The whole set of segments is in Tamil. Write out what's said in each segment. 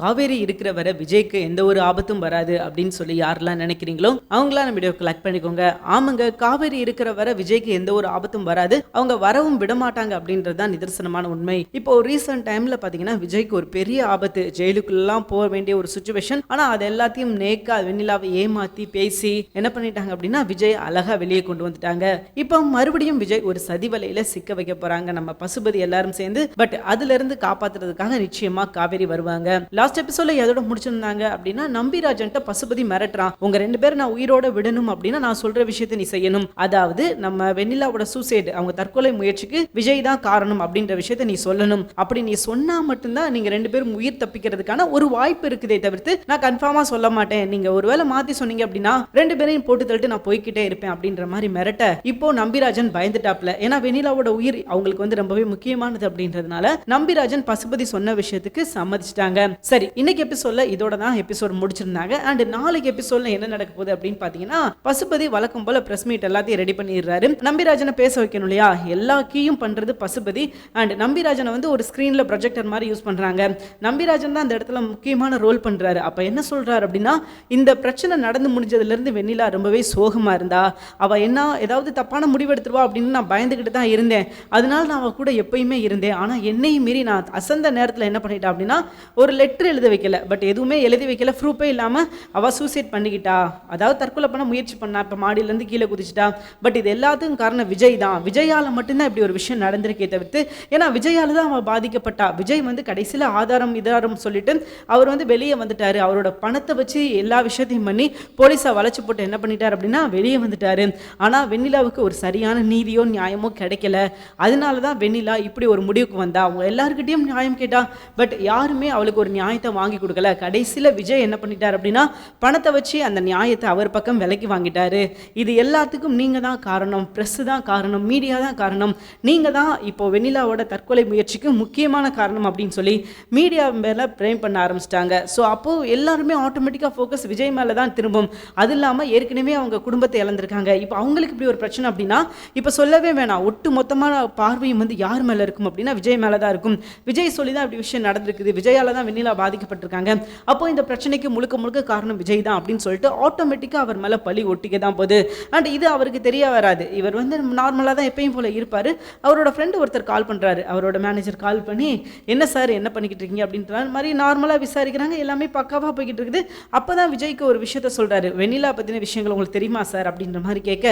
காவேரி இருக்கிற வரை விஜய்க்கு எந்த ஒரு ஆபத்தும் வராது அப்படின்னு சொல்லி யாரெல்லாம் நினைக்கிறீங்களோ அவங்களாம் நம்ம வீடியோ கலெக்ட் பண்ணிக்கோங்க. ஆமாங்க காவேரி இருக்கிற வரை விஜய்க்கு எந்த ஒரு ஆபத்தும் வராது. அவங்க வரவும் விட மாட்டாங்க அப்படின்றது தான் நிதர்சனமான உண்மை. இப்போ ரீசெண்ட் டைம்ல பாத்தீங்கன்னா விஜய்க்கு ஒரு பெரிய ஆபத்து. ஜெயிலுக்குள்ளெல்லாம் போக வேண்டிய ஒரு சுச்சுவேஷன் ஆனா அது எல்லாத்தையும் நேக்கா வெண்ணிலாவை ஏமாத்தி பேசி என்ன பண்ணிட்டாங்க அப்படின்னா விஜய் அழகா வெளியே கொண்டு வந்துட்டாங்க. இப்போ மறுபடியும் விஜய் ஒரு சதி வலையில சிக்க வைக்க போறாங்க. நம்ம பசுபதி எல்லாரும் சேர்ந்து. பட் அதுல இருந்து காப்பாத்துறதுக்காக நிச்சயமா காவேரி வருவாங்க. லாஸ்ட் எபிசோட்ல எதோட முடிச்சிருந்தாங்க அப்படின்னா நம்பிராஜன்ட்ட பசுபதி மிரட்டுறான். உங்க ரெண்டு பேரும் நான் உயிரோட விடணும் அப்படின்னா நான் சொல்ற விஷயத்தை நீ செய்யணும். அதாவது நம்ம வெண்ணிலாவோட சூசைடு அவங்க தற்கொலை முயற்சிக்கு விஜய் தான் காரணம் அப்படின்ற விஷயத்த நீ சொல்லணும். அப்படி நீ சொன்னா மட்டும்தான் நீங்க ரெண்டு பேரும் உயிர் தப்பிக்கிறதுக்கான ஒரு வாய்ப்பு இருக்குதே தவிர்த்து நான் கன்ஃபார்மா சொல்ல மாட்டேன். நீங்க ஒருவேளை மாத்தி சொன்னீங்க அப்படின்னா ரெண்டு பேரையும் போட்டு தள்ளிட்டு நான் போய்க்கிட்டே இருப்பேன் அப்படின்ற மாதிரி மிரட்ட. இப்போ நம்பிராஜன் பயந்துட்டாப்ல. ஏன்னா வெண்ணிலாவோட உயிர் அவங்களுக்கு வந்து ரொம்பவே முக்கியமானது அப்படின்றதுனால நம்பிராஜன் பசுபதி சொன்ன விஷயத்துக்கு சம்மதிச்சிட்டாங்க. சரி இன்னைக்கு எபிசோட்ல இதோட தான் எபிசோட் முடிச்சிருந்தாங்க. அண்ட் நாளைக்கு எபிசோட்ல என்ன நடக்க போகுது அப்படின்னு பாத்தீங்கன்னா பசுபதி வழக்கம் போல பிரஸ் மீட் எல்லாத்தையும் ரெடி பண்ணிடுறாரு. நம்பிராஜனை பேச வைக்கணும் இல்லையா? எல்லா கீயும் பண்றது பசுபதி. அண்ட் நம்பிராஜனை வந்து ஒரு ஸ்கிரீன்ல ப்ரொஜெக்டர் மாதிரி யூஸ் பண்றாங்க. நம்பிராஜன் தான் அந்த இடத்துல முக்கியமான ரோல் பண்றாரு. அப்ப என்ன சொல்றாரு அப்படின்னா இந்த பிரச்சனை நடந்து முடிஞ்சதுல இருந்து வெண்ணிலா ரொம்பவே சோகமா இருந்தா அவ என்ன ஏதாவது தப்பான முடிவு எடுத்துருவா அப்படின்னு நான் பயந்துகிட்டு தான் இருந்தேன். அதனால நான் அவ கூட எப்பயுமே இருந்தேன். ஆனா என்னையும் மீறி நான் அசந்த நேரத்துல என்ன பண்ணிட்டேன் அப்படின்னா ஒரு லெட்டர் எழுத வைக்கல. பட் எதுவுமே எழுதி வைக்கல. ப்ரூஃபே இல்லாம அவள் சூசைட் பண்ணிக்கிட்டா. அதாவது தற்கொலை பண்ண முயற்சி பண்ணா. இப்ப மாடியில இருந்து கீழே குதிச்சிட்டா. பட் இது எல்லாத்துக்கும் காரணம் விஜய் தான். விஜயால் மட்டும்தான் இப்படி ஒரு விஷயம் நடந்திருக்கே தவிர்த்து ஏன்னா விஜயால் தான் அவள் பாதிக்கப்பட்டா. விஜய் வந்து கடைசியில் ஆதாரம் இதாரம் சொல்லிட்டு அவர் வந்து வெளியே வந்துட்டாரு. அவரோட பணத்தை வச்சு எல்லா விஷயத்தையும் பண்ணி போலீஸை வளைச்சு போட்டு என்ன பண்ணிட்டார் அப்படின்னா வெளியே வந்துட்டாரு. ஆனால் வெண்ணிலாவுக்கு ஒரு சரியான நீதியோ நியாயமோ கிடைக்கல. அதனால தான் வெண்ணிலா இப்படி ஒரு முடிவுக்கு வந்தா. அவங்க எல்லாருக்கிட்டேயும் நியாயம் கேட்டா. பட் யாருமே அவளுக்கு ஒரு நியாயம் நியாயத்தை வாங்கி கொடுக்கல. கடைசியில் விஜய் என்ன பண்ணிட்டார் அப்படின்னா பணத்தை வச்சு அந்த நியாயத்தை அவர் பக்கம் விலைக்கு வாங்கிட்டாரு. இது எல்லாத்துக்கும் நீங்க தான் காரணம். ப்ரெஸ்ஸு தான் காரணம். மீடியா தான் காரணம். நீங்க தான் இப்போ வெண்ணிலாவோட தற்கொலை முயற்சிக்கு முக்கியமான காரணம் அப்படின்னு சொல்லி மீடியா மேலே பிரேம் பண்ண ஆரம்பிச்சிட்டாங்க. ஸோ அப்போ எல்லாருமே ஆட்டோமேட்டிக்காக ஃபோக்கஸ் விஜய் மேலே தான் திரும்பும். அது இல்லாமல் ஏற்கனவே அவங்க குடும்பத்தை இழந்திருக்காங்க. இப்போ அவங்களுக்கு இப்படி ஒரு பிரச்சனை அப்படின்னா இப்போ சொல்லவே வேணாம். ஒட்டு மொத்தமான பார்வையும் வந்து யார் மேலே இருக்கும் அப்படின்னா விஜய் மேலே தான் இருக்கும். விஜய் சொல்லி தான் இப்படி விஷயம் நடந்திருக்குது. விஜயால தான் வெண்ணிலா பாதிக்கப்பட்டிருக்காங்க. அப்போ இந்த பிரச்சனைக்கு முழுக்க முழுக்க காரணம் விஜய் தான் அப்படின்னு சொல்லிட்டு ஆட்டோமேட்டிக்காக அவர் மேலே பழி ஒட்டிக்க தான் போகுது. அண்ட் இது அவருக்கு தெரிய வராது. இவர் வந்து நார்மலாக தான் எப்பயும் போல இருப்பார். அவரோட ஃப்ரெண்டு ஒருத்தர் கால் பண்ணுறாரு அவரோட மேனேஜர் கால் பண்ணி என்ன சார் என்ன பண்ணிக்கிட்டு இருக்கீங்க? அப்படின்ற மாதிரி நார்மலாக விசாரிக்கிறாங்க. எல்லாமே பக்காவாக போய்கிட்டு இருக்குது. அப்போ தான் விஜய்க்கு ஒரு விஷயத்த சொல்கிறாரு வெண்ணிலா பற்றின விஷயங்கள் உங்களுக்கு தெரியுமா சார் அப்படின்ற மாதிரி கேட்க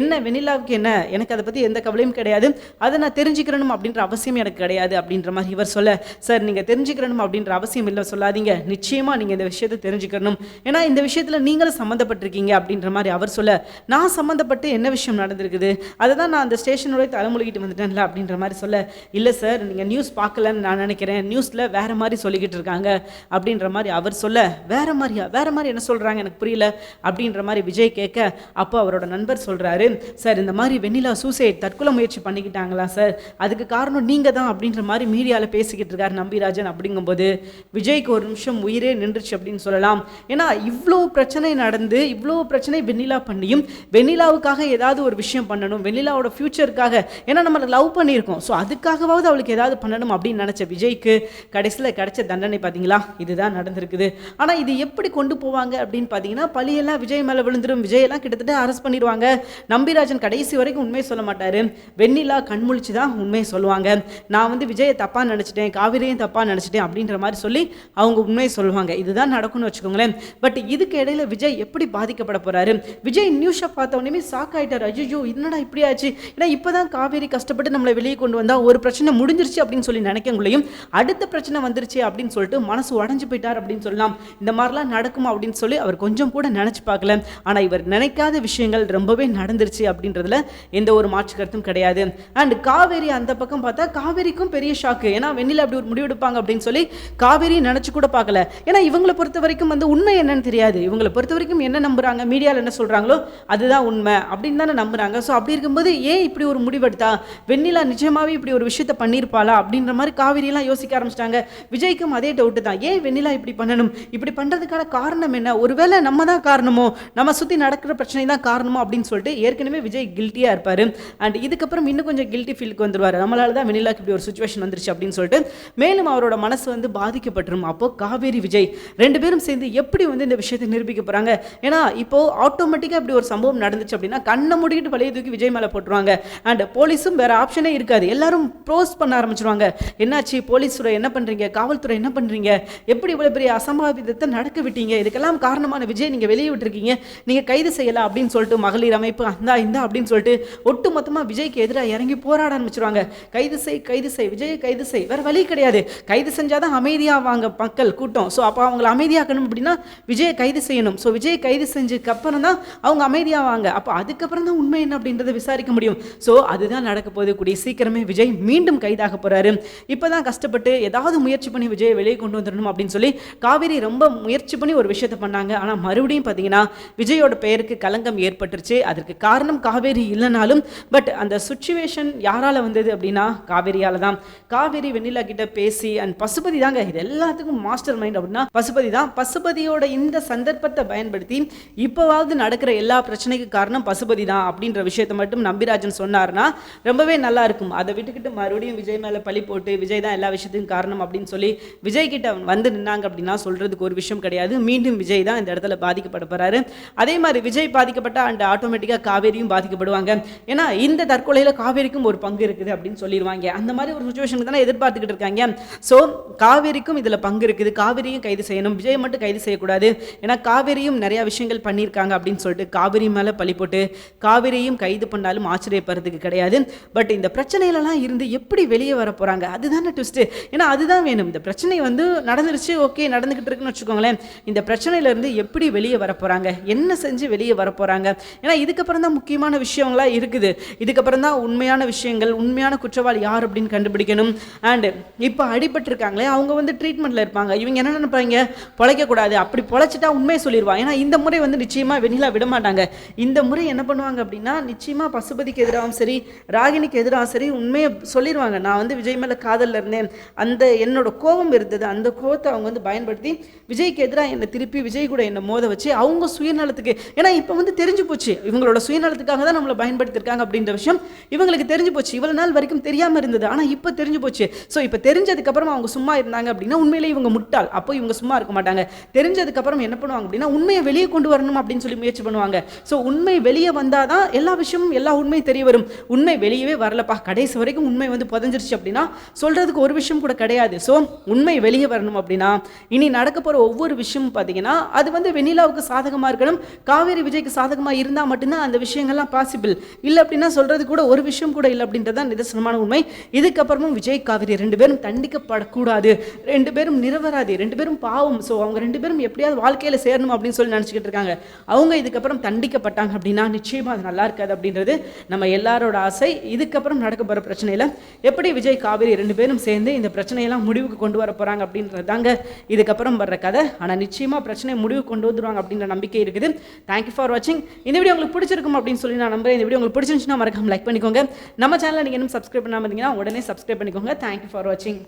என்ன வெண்ணிலாவுக்கு என்ன? எனக்கு அதை பற்றி எந்த கவலையும் கிடையாது. அதை நான் தெரிஞ்சுக்கிறணும் அப்படின்ற அவசியம் எனக்கு கிடையாது. அப்படின்ற மாதிரி இவர் சொல்ல சார் நீங்கள் தெரிஞ்சுக்கிறணும் அப்படின்ற அவசியம் இல்லை. சொல்லாதீங்க. நிச்சயமாக நீங்கள் இந்த விஷயத்தை தெரிஞ்சுக்கணும். ஏன்னா இந்த விஷயத்தில் நீங்களும் சம்மந்தப்பட்டிருக்கீங்க அப்படின்ற மாதிரி அவர் சொல்ல நான் சம்மந்தப்பட்டு என்ன விஷயம் நடந்திருக்குது? அதை தான் நான் அந்த ஸ்டேஷனோட தலைமொழிகிட்டு வந்துட்டேன்ல அப்படின்ற மாதிரி சொல்ல இல்லை சார் நீங்கள் நியூஸ் பார்க்கலன்னு நான் நினைக்கிறேன். நியூஸில் வேற மாதிரி சொல்லிக்கிட்டு இருக்காங்க அப்படின்ற மாதிரி அவர் சொல்ல வேற மாதிரியா? வேற மாதிரி என்ன சொல்கிறாங்க எனக்கு புரியல அப்படின்ற மாதிரி விஜய் கேட்க அப்போ அவரோட நண்பர் சொல்கிறாரு சார் இந்த மாதிரி வெண்ணிலா சூசைட் தற்கொலை முயற்சி பண்ணிக்கிட்டாங்களா சார்? அதுக்கு காரணம் நீங்கள் தான் அப்படின்ற மாதிரி மீடியாவில் பேசிக்கிட்டு இருக்காரு நம்பிராஜன் அப்படிங்கும்போது விஜய்க்கு ஒரு நிமிஷம் உயிரே நின்றுச்சு அப்படின்னு சொல்லலாம். ஏன்னா இவ்வளோ பிரச்சனை நடந்து இவ்வளோ பிரச்சனை வெண்ணிலா பண்ணியும் வெண்ணிலாவுக்காக ஏதாவது ஒரு விஷயம் பண்ணணும் வெண்ணிலாவோட ஃப்யூச்சருக்காக ஏன்னா நம்ம லவ் பண்ணியிருக்கோம். ஸோ அதுக்காகவாவது அவளுக்கு ஏதாவது பண்ணணும் அப்படின்னு நினச்ச விஜய்க்கு கடைசியில் கிடைச்ச தண்டனை பார்த்தீங்களா இதுதான் நடந்திருக்குது. ஆனால் இது எப்படி கொண்டு போவாங்க அப்படின்னு பார்த்தீங்கன்னா பழியெல்லாம் விஜய் மேலே விழுந்துடும் விஜயெல்லாம் கிட்டத்தட்ட அரெஸ்ட் பண்ணிடுவாங்க. நம்பிராஜன் கடைசி வரைக்கும் உண்மையை சொல்ல மாட்டார். வெண்ணிலா கண்முழிச்சு தான் உண்மையை சொல்லுவாங்க. நான் வந்து விஜயை தப்பாக நினச்சிட்டேன் காவிரியும் தப்பாக நினச்சிட்டேன் அப்படின்ற மாதிரி சொல்லி அவங்க உண்மையை சொல்லுவாங்க. இதுதான் நடக்கும்னு வச்சுக்கோங்களேன். பட் இதுக்கு இடையில விஜய் எப்படி பாதிக்கப்பட போறாரு? விஜய் நியூஸை பார்த்த உடனே ஷாக் ஆயிட்டார். ஐயோ என்னடா இப்படி ஆச்சு? ஏன்னா இப்போதான் காவேரி கஷ்டப்பட்டு நம்மளை வெளியே கொண்டு வந்தால் ஒரு பிரச்சனை முடிஞ்சிருச்சு அப்படின்னு சொல்லி நினைக்கங்குள்ளையும் அடுத்த பிரச்சனை வந்துருச்சு அப்படின்னு சொல்லிட்டு மனசு உடஞ்சு போயிட்டார் அப்படின்னு சொல்லலாம். இந்த மாதிரிலாம் நடக்குமா அப்படின்னு சொல்லி அவர் கொஞ்சம் கூட நினைச்சு பார்க்கல. ஆனா இவர் நினைக்காத விஷயங்கள் ரொம்பவே நடந்துருச்சு அப்படின்றதுல எந்த ஒரு மாற்று கருத்தும் கிடையாது. அண்ட் காவேரி அந்த பக்கம் பார்த்தா காவேரிக்கும் பெரிய ஷாக்கு ஏன்னா வெண்ணில அப்படி ஒரு முடிவெடுப்பாங்க அப்படின்னு சொல்லி காவேரி நினைச்சு கூட பார்க்கல. ஏன்னா இவங்களை பொறுத்த வரைக்கும் வந்து உண்மை என்னன்னு தெரியாது. இவங்களை பொறுத்த வரைக்கும் என்ன நம்புறாங்க? மீடியாவில் என்ன சொல்றாங்களோ அதுதான் உண்மை அப்படின்னு தானே நம்புறாங்க. ஸோ அப்படி இருக்கும்போது ஏன் இப்படி ஒரு முடிவெடுத்தா? வெண்ணிலா நிஜமாவே இப்படி ஒரு விஷயத்த பண்ணியிருப்பாளா? அப்படின்ற மாதிரி காவிரியெல்லாம் யோசிக்க ஆரம்பிச்சிட்டாங்க. விஜய்க்கும் அதே டவுட்டு தான். ஏன் வெண்ணிலா இப்படி பண்ணணும்? இப்படி பண்றதுக்கான காரணம் என்ன? ஒருவேளை நம்ம தான் காரணமோ? நம்ம சுற்றி நடக்கிற பிரச்சனை தான் காரணமோ? அப்படின்னு சொல்லிட்டு ஏற்கனவே விஜய் கில்ட்டியாக இருப்பார். அண்ட் இதுக்கப்புறம் இன்னும் கொஞ்சம் கில்ட்டி ஃபீலுக்கு வந்துருவார். நம்மளால தான் வெண்ணிலாக்கு இப்படி ஒரு சுச்சுவேஷன் வந்துருச்சு அப்படின்னு சொல்லிட்டு மேலும் அவரோட மனசு வந்து பாதிக்கப்பட்டு மற்றும் அப்போ காவேரி விஜய் ரெண்டு பேரும் சேர்ந்து எப்படி வந்து இந்த விஷயத்தை நிரூபிக்க போறாங்க? ஏன்னா இப்போ ஆட்டோமேட்டிக்காக இப்படி ஒரு சம்பவம் நடந்துச்சு அப்படின்னா கண்ணை முடிக்கிட்டு வழியை தூக்கி விஜய் மேலே போட்டுருவாங்க. அண்ட் போலீஸும் வேற ஆப்ஷனே இருக்காது. எல்லாரும் ப்ரோஸ் பண்ண ஆரம்பிச்சிருவாங்க. என்னாச்சு? போலீஸ் துறை என்ன பண்றீங்க? காவல்துறை என்ன பண்றீங்க? எப்படி இவ்வளவு பெரிய அசம்பாவிதத்தை நடக்க விட்டீங்க? இதுக்கெல்லாம் காரணமான விஜய் நீங்க வெளியே விட்டுருக்கீங்க. நீங்க கைது செய்யலாம் அப்படின்னு சொல்லிட்டு மகளிர் அமைப்பு அந்தா இந்தா அப்படின்னு சொல்லிட்டு ஒட்டு மொத்தமா விஜய்க்கு எதிராக இறங்கி போராட ஆரம்பிச்சிருவாங்க. கைது செய் கைது செய் விஜய் கைது செய். வேற வழி கிடையாது. கைது செஞ்சாதான் அமைதியாவாங்க மக்கள் கூட்டம். ஸோ அப்போ அவங்களை அமைதியாக்கணும் அப்படின்னா விஜயை கைது செய்யணும். ஸோ விஜயை கைது செஞ்சதுக்கு அப்புறம் தான் அவங்க அமைதியாவாங்க அப்போ அதுக்கப்புறம் தான் உண்மை என்ன அப்படின்றத விசாரிக்க முடியும். ஸோ அதுதான் நடக்க போகுது. கூடிய சீக்கிரமே விஜய் மீண்டும் கைதாக போகிறாரு இப்போ தான் கஷ்டப்பட்டு ஏதாவது முயற்சி பண்ணி விஜயை வெளியே கொண்டு வந்துடணும் அப்படின்னு சொல்லி காவேரி ரொம்ப முயற்சி பண்ணி ஒரு விஷயத்தை பண்ணாங்க. ஆனால் மறுபடியும் பார்த்தீங்கன்னா விஜயோட பெயருக்கு களங்கம் ஏற்பட்டுருச்சு. அதற்கு காரணம் காவேரி இல்லைனாலும் பட் அந்த சுச்சுவேஷன் யாரால் வந்தது அப்படின்னா காவேரியால் தான். காவேரி வெண்ணிலா கிட்ட பேசி அண்ட் பசுபதி தாங்க இது எல்லாத்துக்கும் மாஸ்டர் மைண்ட் அப்படின்னா பசுபதி தான். பசுபதியோட இந்த சந்தர்ப்பத்தை பயன்படுத்தி இப்போவாவது நடக்கிற எல்லா பிரச்சனைக்கு காரணம் பசுபதி தான் அப்படின்ற விஷயத்தை மட்டும் நம்பிராஜன் சொன்னார்னா ரொம்பவே நல்லா இருக்கும். அதை விட்டுக்கிட்டு மறுபடியும் விஜய் மேலே பழி போட்டு விஜய் தான் எல்லா விஷயத்துக்கும் காரணம் அப்படின்னு சொல்லி விஜய் கிட்ட வந்து நின்னாங்க அப்படின்னா சொல்றதுக்கு ஒரு விஷயம் கிடையாது. மீண்டும் விஜய் தான் இந்த இடத்துல பாதிக்கப்பட போறாரு. அதே மாதிரி விஜய் பாதிக்கப்பட்டா அண்ட் ஆட்டோமேட்டிக்காக காவேரியும் பாதிக்கப்படுவாங்க. ஏன்னா இந்த தற்கொலையில் காவேரிக்கும் ஒரு பங்கு இருக்குது அப்படின்னு சொல்லிடுவாங்க. அந்த மாதிரி ஒரு சுச்சுவேஷனுக்கு தானே எதிர்பார்த்துக்கிட்டு இருக்காங்க. ஸோ காவேரிக்கும் இதில் பங்கு இருக்குது. காவிரியும் கைது செய்யணும். விஜய் மட்டும் கைது செய்யக்கூடாது. ஏன்னா காவிரியும் நிறையா விஷயங்கள் பண்ணியிருக்காங்க அப்படின்னு சொல்லிட்டு காவேரி மேலே பழி போட்டு காவிரியும் கைது பண்ணாலும் ஆச்சரியப்படுறதுக்கு கிடையாது. பட் இந்த பிரச்சனையிலலாம் இருந்து எப்படி வெளியே வர போகிறாங்க அதுதானே ட்விஸ்ட்டு ஏன்னா அதுதான் வேணும். இந்த பிரச்சனை வந்து நடந்துருச்சு. ஓகே நடந்துக்கிட்டு இருக்குன்னு வச்சுக்கோங்களேன். இந்த பிரச்சனையிலேருந்து எப்படி வெளியே வர போகிறாங்க என்ன செஞ்சு வெளியே வர போகிறாங்க ஏன்னா இதுக்கப்புறம் தான் முக்கியமான விஷயங்களாக இருக்குது. இதுக்கப்புறம் தான் உண்மையான விஷயங்கள் உண்மையான குற்றவாளி யார் அப்படின்னு கண்டுபிடிக்கணும். அண்டு இப்போ அடிபட்டிருக்காங்களே அவங்க வந்து ட்ரீட்மெண்ட் ட்ரீட்மெண்ட்டில் இருப்பாங்க. இவங்க என்ன நினைப்பாங்க? பொழைக்கக்கூடாது அப்படி பொழைச்சிட்டா உண்மையை சொல்லிடுவாங்க ஏன்னா இந்த முறை வந்து நிச்சயமாக வெண்ணிலா விட மாட்டாங்க. இந்த முறை என்ன பண்ணுவாங்க அப்படின்னா நிச்சயமாக பசுபதிக்கு எதிராகவும் சரி ராகினிக்கு எதிராகவும் சரி உண்மையை சொல்லிடுவாங்க நான் வந்து விஜய் மேலே காதலில் இருந்தேன். அந்த என்னோட கோபம் இருந்தது. அந்த கோபத்தை அவங்க வந்து பயன்படுத்தி விஜய்க்கு எதிராக என்னை திருப்பி விஜய் கூட என்னை மோத வச்சு அவங்க சுயநலத்துக்கு ஏன்னா இப்போ வந்து தெரிஞ்சு போச்சு. இவங்களோட சுயநலத்துக்காக தான் நம்மளை பயன்படுத்தியிருக்காங்க அப்படின்ற விஷயம் இவங்களுக்கு தெரிஞ்சு போச்சு. இவ்வளவு நாள் வரைக்கும் தெரியாமல் இருந்தது. ஆனால் இப்போ தெரிஞ்சு போச்சு. ஸோ இப்போ தெரிஞ்சதுக்கப்புறம் அவங்க சும்மா இருந்தாங்க அப்படின்னா உண்மை உண்மையிலே இவங்க முட்டாள். அப்போ இவங்க சும்மா இருக்க மாட்டாங்க. தெரிஞ்சதுக்கப்புறம் என்ன பண்ணுவாங்க அப்படின்னா உண்மையை வெளியே கொண்டு வரணும் அப்படின்னு சொல்லி முயற்சி பண்ணுவாங்க. ஸோ உண்மை வெளியே வந்தால் தான் எல்லா விஷயமும் எல்லா உண்மையும் தெரிய வரும். உண்மை வெளியவே வரலப்பா. கடைசி வரைக்கும் உண்மை வந்து புதஞ்சிருச்சு அப்படின்னா சொல்கிறதுக்கு ஒரு விஷயம் கூட கிடையாது. ஸோ உண்மை வெளியே வரணும் அப்படின்னா இனி நடக்க போகிற ஒவ்வொரு விஷயமும் பார்த்தீங்கன்னா அது வந்து வெண்ணிலாவுக்கு சாதகமாக இருக்கணும். காவேரி விஜய்க்கு சாதகமாக இருந்தால் மட்டும்தான் அந்த விஷயங்கள்லாம் பாசிபிள் இல்லை அப்படின்னா சொல்கிறது கூட ஒரு விஷயம் கூட இல்லை அப்படின்றது தான் நிதர்சனமான உண்மை. இதுக்கப்புறமும் விஜய் காவேரி ரெண்டு பேரும் தண்டிக்கப்படக்கூடாது. ரெண்டு பேரும் நிரபராதி ரெண்டு பேரும் பாவம். ஸோ அவங்க ரெண்டு பேரும் எப்படியாவது வாழ்க்கையில் சேரணும் அப்படின்னு சொல்லி நினச்சிக்கிட்டு இருக்காங்க. அவங்க இதுக்கப்புறம் தண்டிக்கப்பட்டாங்க அப்படின்னா நிச்சயமாக அது நல்லா இருக்காது அப்படின்றது நம்ம எல்லாரோட ஆசை. இதுக்கப்புறம் நடக்க போகிற பிரச்சனையில் எப்படி விஜய் காவேரி ரெண்டு பேரும் சேர்ந்து இந்த பிரச்சனையெல்லாம் முடிவுக்கு கொண்டு வர போகிறாங்க அப்படின்றது தாங்க இதுக்கப்புறம் வர்ற கதை. ஆனால் நிச்சயமாக பிரச்சனையை முடிவு கொண்டு வந்துடுவாங்க அப்படின்ற நம்பிக்கை இருக்குது. தேங்க்யூ ஃபார் வாட்சிங் இந்த வீடியோ உங்களுக்கு பிடிச்சிருக்கும் அப்படின்னு சொல்லி நான் நம்புறேன். இந்த வீடியோ உங்களுக்கு பிடிச்சிருந்துச்சுன்னா மறக்காம லைக் பண்ணிக்கோங்க. நம்ம சேனலை நீங்கள் இன்னும் சப்ஸ்கிரைப் பண்ணாமல் இருந்தீங்கன்னா உடனே சப்ஸ்கிரைப் பண்ணிக்கோங்க. தேங்க்யூ ஃபார் வாட்சிங்